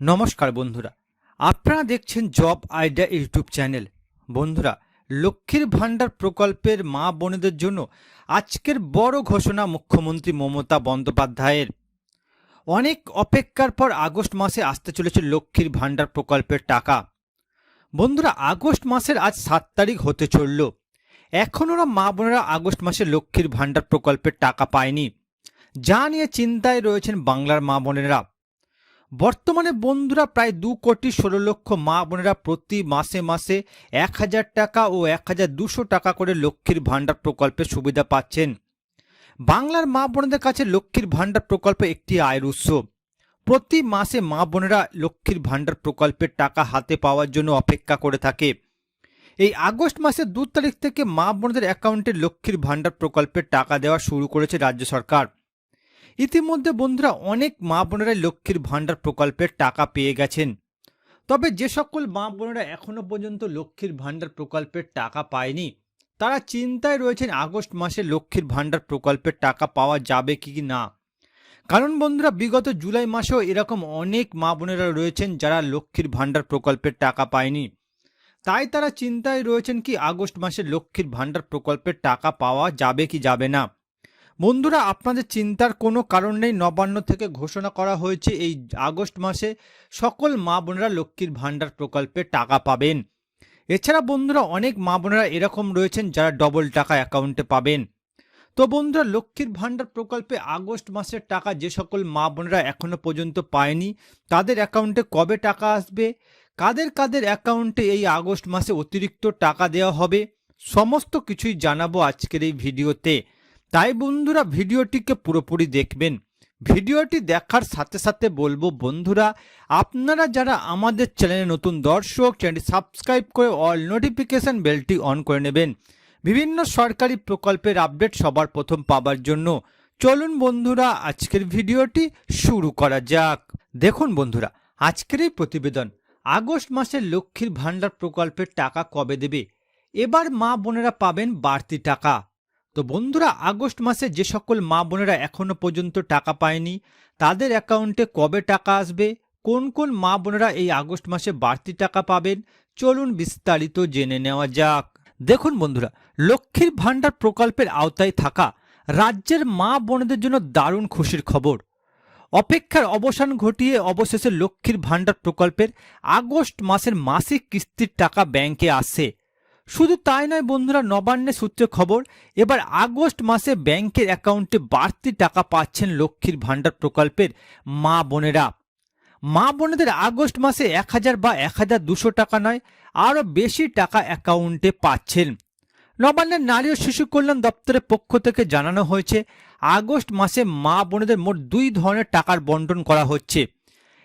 নমস্কার বন্ধুরা। আপনারা দেখছেন জব আইডিয়া ইউটিউব চ্যানেল। বন্ধুরা, লক্ষ্মীর ভাণ্ডার প্রকল্পের মা বোনেদের জন্য আজকের বড় ঘোষণা মুখ্যমন্ত্রী মমতা বন্দ্যোপাধ্যায়ের। অনেক অপেক্ষার পর আগস্ট মাসে আসতে চলেছে লক্ষ্মীর ভাণ্ডার প্রকল্পের টাকা। বন্ধুরা, আগস্ট মাসের আজ সাত তারিখ হতে চলল। এখন ওরা মা বোনেরা আগস্ট মাসে লক্ষ্মীর ভাণ্ডার প্রকল্পের টাকা পায়নি। যা নিয়ে চিন্তায় রয়েছেন বাংলার মা বোনেরা। বর্তমানে বন্ধুরা প্রায় দু কোটি ষোলো লক্ষ মা বোনেরা প্রতি মাসে মাসে এক হাজার টাকা ও এক হাজার দুশো টাকা করে লক্ষ্মীর ভাণ্ডার প্রকল্পের সুবিধা পাচ্ছেন। বাংলার মা বোনদের কাছে লক্ষ্মীর ভাণ্ডার প্রকল্প একটি আয়ের উৎস। প্রতি মাসে মা বোনেরা লক্ষ্মীর ভাণ্ডার প্রকল্পের টাকা হাতে পাওয়ার জন্য অপেক্ষা করে থাকে। এই আগস্ট মাসের দু তারিখ থেকে মা বোনদের অ্যাকাউন্টে লক্ষ্মীর ভাণ্ডার প্রকল্পের টাকা দেওয়া শুরু করেছে রাজ্য সরকার। ইতিমধ্যে বন্ধুরা অনেক মা বোনেরাই লক্ষ্মীর ভাণ্ডার প্রকল্পের টাকা পেয়ে গেছেন। তবে যে সকল মা বোনেরা এখনও পর্যন্ত লক্ষ্মীর ভাণ্ডার প্রকল্পের টাকা পায়নি, তারা চিন্তায় রয়েছেন আগস্ট মাসে লক্ষ্মীর ভাণ্ডার প্রকল্পের টাকা পাওয়া যাবে কি না। কারণ বন্ধুরা, বিগত জুলাই মাসেও এরকম অনেক মা বোনেরা রয়েছেন যারা লক্ষ্মীর ভাণ্ডার প্রকল্পের টাকা পায়নি। তাই তারা চিন্তায় রয়েছেন কি আগস্ট মাসে লক্ষ্মীর ভাণ্ডার প্রকল্পের টাকা পাওয়া যাবে কি যাবে না। বন্ধুরা, আপনাদের চিন্তার কোনো কারণ নেই। নবান্ন থেকে ঘোষণা করা হয়েছে এই আগস্ট মাসে সকল মা বোনেরা লক্ষ্মীর ভাণ্ডার প্রকল্পে টাকা পাবেন। এছাড়া বন্ধুরা, অনেক মা বোনেরা এরকম রয়েছেন যারা ডবল টাকা অ্যাকাউন্টে পাবেন। তো বন্ধুরা, লক্ষ্মীর ভাণ্ডার প্রকল্পে আগস্ট মাসের টাকা যে সকল মা বোনেরা এখনও পর্যন্ত পায়নি, তাদের অ্যাকাউন্টে কবে টাকা আসবে? কাদের কাদের অ্যাকাউন্টে এই আগস্ট মাসে অতিরিক্ত টাকা দেওয়া হবে? সমস্ত কিছুই জানাব আজকের এই ভিডিওতে। তাই বন্ধুরা ভিডিওটিকে পুরোপুরি দেখবেন। ভিডিওটি দেখার সাথে সাথে বলব, বন্ধুরা, আপনারা যারা আমাদের চ্যানেলে নতুন দর্শক, চ্যানেলটি সাবস্ক্রাইব করে অল নোটিফিকেশন বেলটি অন করে নেবেন। বিভিন্ন সরকারি প্রকল্পের আপডেট সবার প্রথম পাবার জন্য। চলুন বন্ধুরা, আজকের ভিডিওটি শুরু করা যাক। দেখুন বন্ধুরা, আজকের এই প্রতিবেদন, আগস্ট মাসে লক্ষ্মীর ভাণ্ডার প্রকল্পের টাকা কবে দেবে? এবার মা বোনেরা পাবেন বাড়তি টাকা। তো বন্ধুরা, আগস্ট মাসে যে সকল মা বোনেরা এখনও পর্যন্ত টাকা পায়নি, তাদের অ্যাকাউন্টে কবে টাকা আসবে, কোন কোন মা বোনেরা এই আগস্ট মাসে বাড়তি টাকা পাবেন, চলুন বিস্তারিত জেনে নেওয়া যাক। দেখুন বন্ধুরা, লক্ষ্মীর ভাণ্ডার প্রকল্পের আওতায় থাকা রাজ্যের মা বোনদের জন্য দারুণ খুশির খবর। অপেক্ষার অবসান ঘটিয়ে অবশেষে লক্ষ্মীর ভাণ্ডার প্রকল্পের আগস্ট মাসের মাসিক কিস্তির টাকা ব্যাংকে আসে। শুধু তাই নয় বন্ধুরা, নবান্নের সূত্রে খবর, এবার আগস্ট মাসে ব্যাংকের অ্যাকাউন্টে বাড়তি টাকা পাচ্ছেন লক্ষ্মীর ভাণ্ডার প্রকল্পের মা বোনেরা। মা বোনেদের আগস্ট মাসে এক হাজার বা এক হাজার দুশো টাকা নয়, আরও বেশি টাকা অ্যাকাউন্টে পাচ্ছেন। নবান্নের নারী ও শিশু কল্যাণ দপ্তরের পক্ষ থেকে জানানো হয়েছে, আগস্ট মাসে মা বোনেদের মোট দুই ধরনের টাকার বন্টন করা হচ্ছে।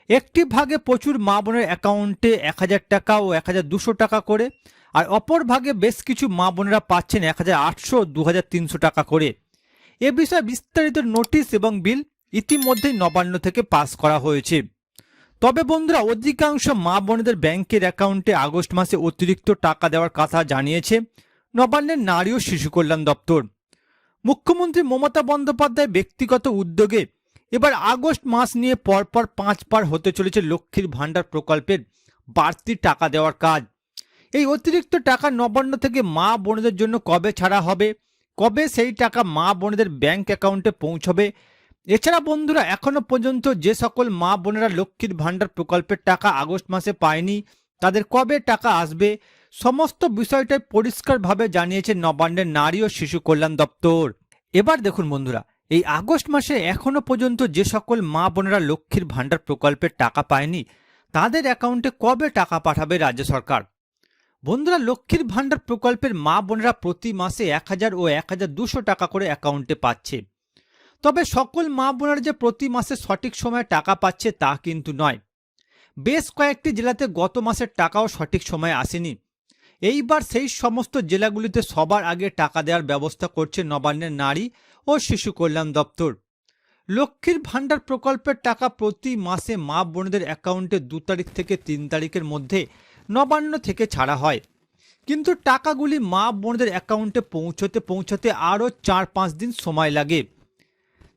একটি ভাগে প্রচুর মা বোনের অ্যাকাউন্টে এক হাজার টাকা ও এক হাজার দুশো টাকা করে, আর অপর ভাগে বেশ কিছু মা বোনেরা পাচ্ছেন এক হাজার আটশো, দু হাজার তিনশো টাকা করে। এ বিষয়ে বিস্তারিত নোটিশ এবং বিল ইতিমধ্যেই নবান্ন থেকে পাস করা হয়েছে। তবে বন্ধুরা, অধিকাংশ মা বোনেদের ব্যাংকের অ্যাকাউন্টে আগস্ট মাসে অতিরিক্ত টাকা দেওয়ার কথা জানিয়েছে নবান্নের নারী ও শিশু কল্যাণ দপ্তর। মুখ্যমন্ত্রী মমতা বন্দ্যোপাধ্যায় ব্যক্তিগত উদ্যোগে এবার আগস্ট মাস নিয়ে পরপর পাঁচ পার হতে চলেছে লক্ষ্মীর ভাণ্ডার প্রকল্পের বাড়তি টাকা দেওয়ার কাজ। এই অতিরিক্ত টাকা নবান্ন থেকে মা বোনেদের জন্য কবে ছাড়া হবে? কবে সেই টাকা মা বোনেদের ব্যাংক অ্যাকাউন্টে পৌঁছবে? এছাড়া বন্ধুরা, এখনও পর্যন্ত যে সকল মা বোনেরা লক্ষ্মীর ভাণ্ডার প্রকল্পের টাকা আগস্ট মাসে পায়নি, তাদের কবে টাকা আসবে? সমস্ত বিষয়টাই পরিষ্কারভাবে জানিয়েছে নবান্নের নারী ও শিশু কল্যাণ দপ্তর। এবার দেখুন বন্ধুরা এই আগস্ট মাসে এখনও পর্যন্ত যে সকল মা বোনেরা লক্ষ্মীর ভাণ্ডার প্রকল্পের টাকা পায়নি, তাদের অ্যাকাউন্টে কবে টাকা পাঠাবে রাজ্য সরকার? বন্ধুরা, লক্ষ্মীর ভাণ্ডার প্রকল্পের মা বোনেরা প্রতি মাসে এক হাজার ও এক হাজার দুশো টাকা করে অ্যাকাউন্টে পাচ্ছে। তবে সকল মা বোনেরা যে প্রতি মাসে সঠিক সময়ে টাকা পাচ্ছে তা কিন্তু নয়। বেশ কয়েকটি জেলাতে গত মাসের টাকাও সঠিক সময়ে আসেনি। এইবার সেই সমস্ত জেলাগুলিতে সবার আগে টাকা দেওয়ার ব্যবস্থা করছে নবান্নের নারী ও শিশু কল্যাণ দপ্তর। লক্ষ্মীর ভাণ্ডার প্রকল্পের টাকা প্রতি মাসে মা বোনদের অ্যাকাউন্টে দু তারিখ থেকে তিন তারিখের মধ্যে নবান্ন থেকে ছাড়া হয়। কিন্তু টাকাগুলি মা বোনদের অ্যাকাউন্টে পৌঁছতে পৌঁছতে আরও চার পাঁচ দিন সময় লাগে।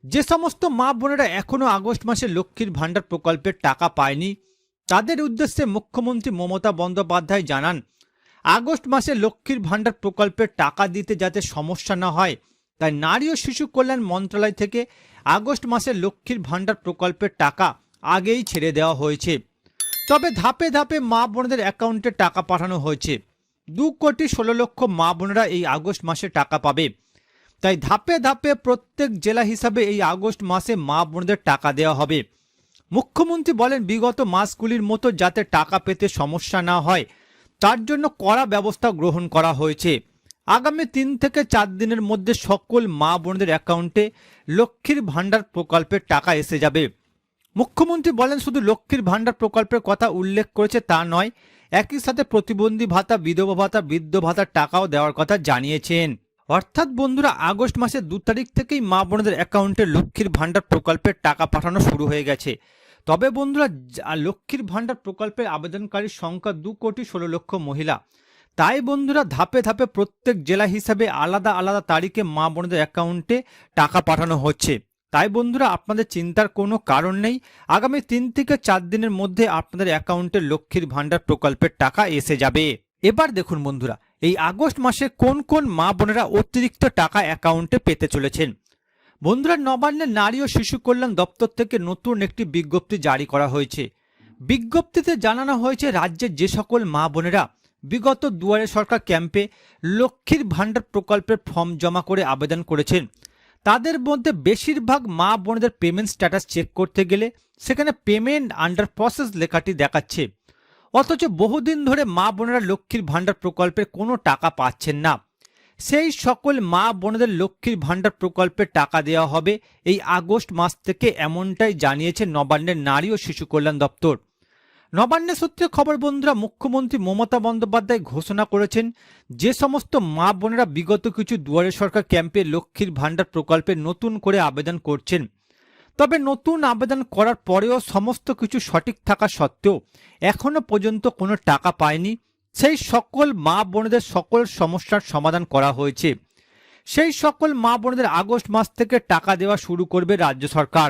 যে সমস্ত মা বোনেরা এখনও আগস্ট মাসে লক্ষ্মীর ভাণ্ডার প্রকল্পের টাকা পায়নি, তাদের উদ্দেশ্যে মুখ্যমন্ত্রী মমতা বন্দ্যোপাধ্যায় জানান, আগস্ট মাসে লক্ষ্মীর ভাণ্ডার প্রকল্পের টাকা দিতে যাতে সমস্যা না হয় তাই নারী ও শিশু কল্যাণ মন্ত্রণালয় থেকে আগস্ট মাসে লক্ষ্মীর ভাণ্ডার প্রকল্পের টাকা আগেই ছেড়ে দেওয়া হয়েছে। তবে ধাপে ধাপে মা বোনদের অ্যাকাউন্টে টাকা পাঠানো হয়েছে। দু কোটি ষোলো লক্ষ মা বোনেরা এই আগস্ট মাসে টাকা পাবে। তাই ধাপে ধাপে প্রত্যেক জেলা হিসাবে এই আগস্ট মাসে মা বোনদের টাকা দেওয়া হবে। মুখ্যমন্ত্রী বলেন, বিগত মাসগুলির মতো যাতে টাকা পেতে সমস্যা না হয়, তার জন্য কড়া ব্যবস্থা গ্রহণ করা হয়েছে। আগামী তিন থেকে চার দিনের মধ্যে সকল মা বোনদের অ্যাকাউন্টে লক্ষ্মীর ভাণ্ডার প্রকল্পের টাকা এসে যাবে। মুখ্যমন্ত্রী বলেন, শুধু লক্ষ্মীর ভাণ্ডার প্রকল্পের কথা উল্লেখ করেছে তা নয়, একই সাথে প্রতিবন্ধী ভাতা, বিধবা ভাতা, বৃদ্ধ ভাতার টাকাও দেওয়ার কথা জানিয়েছেন। অর্থাৎ বন্ধুরা, আগস্ট মাসের দু তারিখ থেকেই মা বোনদের অ্যাকাউন্টে লক্ষ্মীর ভাণ্ডার প্রকল্পের টাকা পাঠানো শুরু হয়ে গেছে। তবে বন্ধুরা লক্ষ্মীর ভাণ্ডার প্রকল্পের আবেদনকারীর সংখ্যা দু কোটি ষোলো লক্ষ মহিলা। তাই বন্ধুরা ধাপে ধাপে প্রত্যেক জেলা হিসাবে আলাদা আলাদা তারিখে মা বোনদের অ্যাকাউন্টে টাকা পাঠানো হচ্ছে। তাই বন্ধুরা আপনাদের চিন্তার কোনো কারণ নেই। আগামী তিন থেকে চার দিনের মধ্যে আপনাদের অ্যাকাউন্টে লক্ষ্মীর ভাণ্ডার প্রকল্পের টাকা এসে যাবে। এবার দেখুন বন্ধুরা, এই আগস্ট মাসে কোন কোন মা বোনেরা অতিরিক্ত টাকা অ্যাকাউন্টে পেতে চলেছেন? বন্ধুরা নবান্নের নারী ও শিশু কল্যাণ দপ্তর থেকে নতুন একটি বিজ্ঞপ্তি জারি করা হয়েছে। বিজ্ঞপ্তিতে জানানো হয়েছে, রাজ্যের যে সকল মা বোনেরা বিগত দুয়ারে সরকার ক্যাম্পে লক্ষ্মীর ভাণ্ডার প্রকল্পের ফর্ম জমা করে আবেদন করেছেন। তাদের মধ্যে বেশিরভাগ মা বোনদের পেমেন্ট স্ট্যাটাস চেক করতে গেলে সেখানে পেমেন্ট আন্ডার প্রসেস লেখাটি দেখাচ্ছে। অথচ বহুদিন ধরে মা বোনেরা লক্ষ্মীর ভাণ্ডার প্রকল্পের কোনো টাকা পাচ্ছেন না। সেই সকল মা বোনদের লক্ষ্মীর ভাণ্ডার প্রকল্পের টাকা দেওয়া হবে। এই আগস্ট মাস থেকে এমনটাই জানিয়েছে নবান্নের নারী ও শিশু কল্যাণ দপ্তর। নবান্নের সূত্রে খবর, বন্ধুরা, মুখ্যমন্ত্রী মমতা বন্দ্যোপাধ্যায় ঘোষণা করেছেন যে সমস্ত মা বোনেরা বিগত কিছু দুয়ারে সরকার ক্যাম্পে লক্ষ্মীর ভাণ্ডার প্রকল্পে নতুন করে আবেদন করছেন। তবে নতুন আবেদন করার পরেও সমস্ত কিছু সঠিক থাকা সত্ত্বেও এখনও পর্যন্ত কোনো টাকা পায়নি। সেই সকল মা বোনদের সকল সমস্যার সমাধান করা হয়েছে। সেই সকল মা বোনদের আগস্ট মাস থেকে টাকা দেওয়া শুরু করবে রাজ্য সরকার।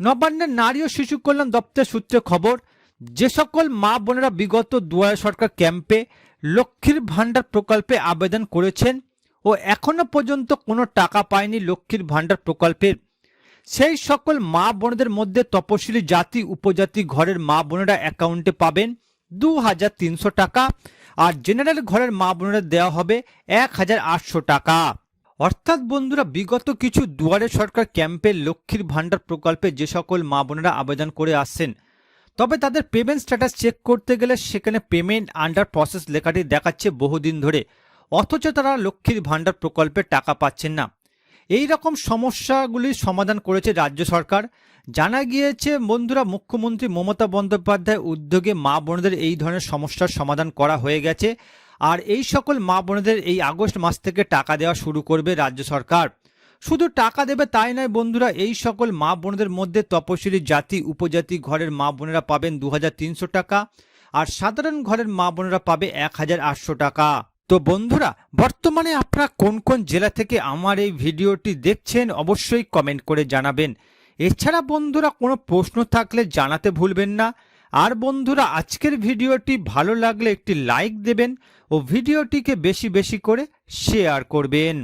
নবান্নের নারী ও শিশু কল্যাণ দপ্তর সূত্রে খবর যে সকল মা বোনেরা বিগত দুয়ারে সরকার ক্যাম্পে লক্ষ্মীর ভাণ্ডার প্রকল্পে আবেদন করেছেন ও এখনও পর্যন্ত কোনো টাকা পায়নি লক্ষ্মীর ভাণ্ডার প্রকল্পের, সেই সকল মা বোনদের মধ্যে তপশিলি জাতি, উপজাতি ঘরের মা বোনেরা অ্যাকাউন্টে পাবেন দু হাজার তিনশো টাকা আর জেনারেল ঘরের মা বোনেরা দেওয়া হবে এক হাজার আটশো টাকা। অর্থাৎ বন্ধুরা, বিগত কিছু দুয়ারে সরকার ক্যাম্পে লক্ষ্মীর ভাণ্ডার প্রকল্পে যে সকল মা বোনেরা আবেদন করে আসছেন তবে তাদের পেমেন্ট স্ট্যাটাস চেক করতে গেলে সেখানে পেমেন্ট আন্ডার প্রসেস লেখাটি দেখাচ্ছে বহুদিন ধরে। অথচ তারা লক্ষ্মীর ভাণ্ডার প্রকল্পে টাকা পাচ্ছেন না। এই রকম সমস্যাগুলির সমাধান করেছে রাজ্য সরকার। জানা গিয়েছে, বন্ধুরা, মুখ্যমন্ত্রী মমতা বন্দ্যোপাধ্যায় উদ্যোগে মা বোনদের এই ধরনের সমস্যার সমাধান করা হয়ে গেছে। আর এই সকল মা বোনদের এই আগস্ট মাস থেকে টাকা দেওয়া শুরু করবে রাজ্য সরকার। শুধু টাকা দেবে তাই নয় বন্ধুরা, এই সকল মা বোনদের মধ্যে তপশিলি জাতি, উপজাতি ঘরের মা বোনেরা পাবেন দু হাজার তিনশো টাকা, আর সাধারণ ঘরের মা বোনেরা পাবে এক হাজার আটশো টাকা। তো বন্ধুরা, বর্তমানে আপনারা কোন কোন জেলা থেকে আমার এই ভিডিওটি দেখছেন অবশ্যই কমেন্ট করে জানাবেন। এছাড়া বন্ধুরা, কোনো প্রশ্ন থাকলে জানাতে ভুলবেন না। আর বন্ধুরা, আজকের ভিডিওটি ভালো লাগলে একটি লাইক দেবেন ও ভিডিওটিকে বেশি বেশি করে শেয়ার করবেন।